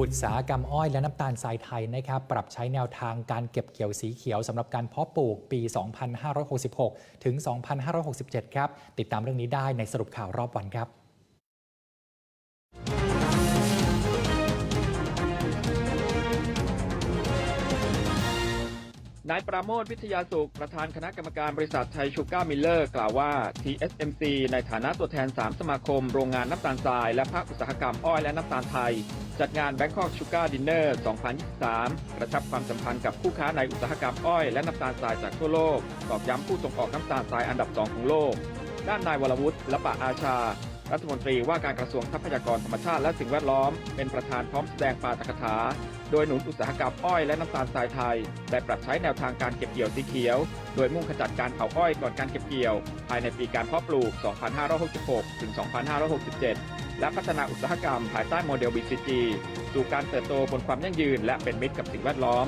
อุตสาหกรรมอ้อยและน้ำตาลทรายไทยนะครับปรับใช้แนวทางการเก็บเกี่ยวสีเขียวสำหรับการเพาะปลูกปี 2566 ถึง 2567 ครับ ติดตามเรื่องนี้ได้ในสรุปข่าวรอบวันครับนายปราโมทวิทยาสุข ประธานคณะกรรมการบริษัทไทยชูการ์มิลเลอร์ กล่าวว่า TSMC ในฐานะตัวแทน 3 สมาคม โรงงานน้ำตาลทราย และภาคอุตสาหกรรมอ้อยและน้ำตาลไทย จัดงาน Bangkok Sugar Dinner 2023 กระชับความสัมพันธ์กับคู่ค้าในอุตสาหกรรมอ้อยและน้ำตาลทรายจากทั่วโลก ตอกย้ำผู้ส่งออกน้ำตาลทรายอันดับ 2 ของโลก ด้านนายวรวุฒิละปะอาชา รัฐมนตรีว่าการกระทรวงทรัพยากรธรรมชาติและสิ่งแวดล้อม เป็นประธานพร้อมแสดงปาฐกถา โดยหนุนอุตสาหกรรมอ้อยและน้ำตาลทรายไทยได้ปรับใช้แนวทางการเก็บเกี่ยวสีเขียว โดยมุ่งขจัดการเผาอ้อยก่อนการเก็บเกี่ยว ภายในปีการเพาะปลูก 2566 ถึง 2567 และพัฒนาอุตสาหกรรมภายใต้โมเดล BCG สู่การเติบโตบนความยั่งยืน และเป็นมิตรกับสิ่งแวดล้อม